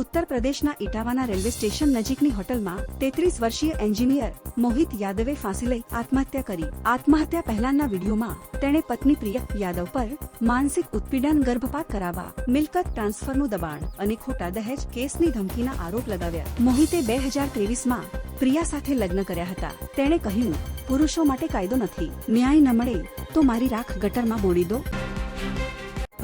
ઉત્તર પ્રદેશના ઇટાવાના railway station નજીકની હોટલમાં તેત્રીસ વર્ષીય એન્જિનિયર મોહિત યાદવે ફાંસી લઈ આત્મહત્યા કરી. આત્મહત્યા પહેલાના વિડીયોમાં તેણે પત્ની પ્રિય યાદવ પર માનસિક ઉત્પીડન ગર્ભપાત કરાવવા, મિલકત ટ્રાન્સફરનું દબાણ અને ખોટા દહેજ કેસની ધમકીના આરોપ લગાવ્યા. મોહિતે બે હજાર ત્રેવીસમાં પ્રિયા સાથે લગ્ન કર્યા હતા. તેણે કહ્યું, પુરુષો માટે કાયદો નથી. ન્યાય ન મળે તો મારી રાખ ગટરમાં બોળી દો.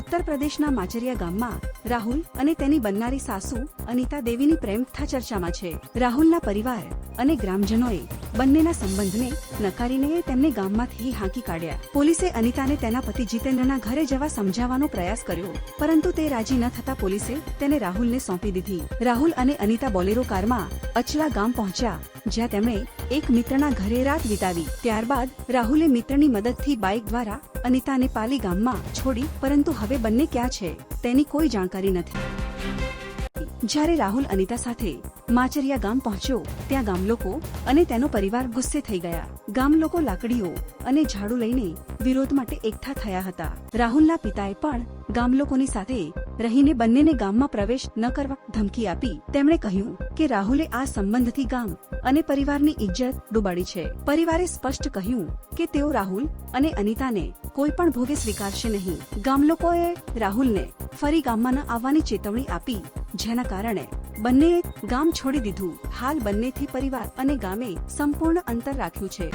ઉત્તર પ્રદેશના માચરિયા ગામમાં રાહુલ અને તેની બનનારી સાસુ અનિતા દેવીની પ્રેમ ચર્ચામાં છે. રાહુલના પરિવાર અને ગ્રામજનોએ બંનેના સંબંધને નકારીને તેમને ગામમાંથી હાંકી કાઢ્યા. પોલીસે અનિતાને તેના પતિ જીતેન્દ્રના ઘરે જવા સમજાવવાનો પ્રયાસ કર્યો, પરંતુ તે રાજી ન થતા પોલીસે તેને રાહુલને સોંપી દીધી. રાહુલ અને અનિતા બોલેરો કારમાં અચલા ગામ પહોંચ્યા, જ્યાં તેમણે એક મિત્રના ઘરે રાત વિતાવી. ત્યારબાદ રાહુલે મિત્રની મદદથી બાઇક દ્વારા અનિતાને પાલી ગામમાં છોડી, પરંતુ હવે બંને ક્યાં છે તેની કોઈ જાણકારી નથી. જ્યારે રાહુલ અનિતા સાથે માચરિયા ગામ પહોંચ્યો, ત્યાં ગામ લોકો અને તેનો પરિવાર ગુસ્સે થઈ ગયા. ગામ લોકો લાકડીઓ અને ઝાડુ લઈને વિરોધ માટે એકઠા થયા હતા. રાહુલના પિતાએ પણ ગામ લોકોની સાથે રહીને બંનેને ગામમાં પ્રવેશ ન કરવા ધમકી આપી. તેમણે કહ્યું કે રાહુલે આ સંબંધથી ગામ અને પરિવારની ઇજ્જત ડૂબાડી છે. પરિવારે સ્પષ્ટ કહ્યું કે તેઓ રાહુલ અને અનિતાને કોઈ પણ ભોગે સ્વીકારશે નહીં. ગામ લોકોએ રાહુલને ફરી ગામમાં ન આવવાની ચેતવણી આપી. જેના કારણે બંનેએ ગામ છોડી દીધું. હાલ બંનેથી પરિવાર અને ગામે સંપૂર્ણ અંતર રાખ્યું છે.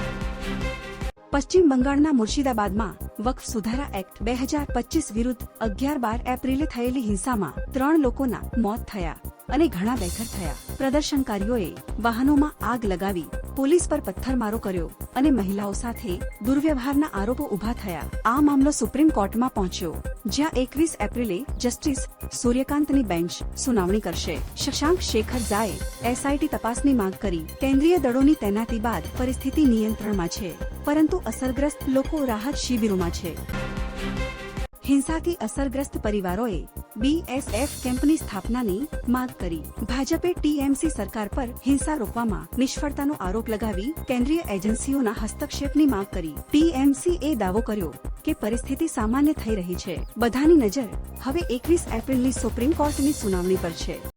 પશ્ચિમ બંગાળના મુર્શિદાબાદમાં વક્ફ સુધારા એક્ટ બે હજાર પચીસ વિરુદ્ધ અગિયાર બાર એપ્રિલે થયેલી હિંસામાં ત્રણ લોકોના મોત થયા અને ઘણા બેઘર થયા. પ્રદર્શનકારીઓએ વાહનોમાં આગ લગાવી પોલીસ પર પથ્થરમારો કર્યો અને મહિલાઓ સાથે દુર્વ્યવહારના આરોપો ઊભા થયા. આ મામલો સુપ્રીમ કોર્ટમાં પહોંચ્યો, જ્યાં એકવીસ એપ્રિલે જસ્ટિસ સૂર્યકાંતની બેન્ચ સુનાવણી કરશે. શશાંક શેખર ઝાએ એસઆઈટી તપાસની માંગ કરી. કેન્દ્રીય દળોની તૈનાતી બાદ પરિસ્થિતિ નિયંત્રણમાં છે, પરંતુ અસરગ્રસ્ત લોકો રાહત શિબિરોમાં છે. હિંસાથી અસરગ્રસ્ત પરિવારોએ બીએસએફ કેમ્પની સ્થાપનાની માંગ કરી. ભાજપે ટીએમસી સરકાર પર હિંસા રોકવામાં નિષ્ફળતાનો આરોપ લગાવી કેન્દ્રીય એજન્સીઓના હસ્તક્ષેપની માંગ કરી. ટીએમસી એ દાવો કર્યો કે પરિસ્થિતિ સામાન્ય થઈ રહી છે. બધાની નજર હવે એકવીસ એપ્રિલની સુપ્રીમ કોર્ટની સુનાવણી પર છે.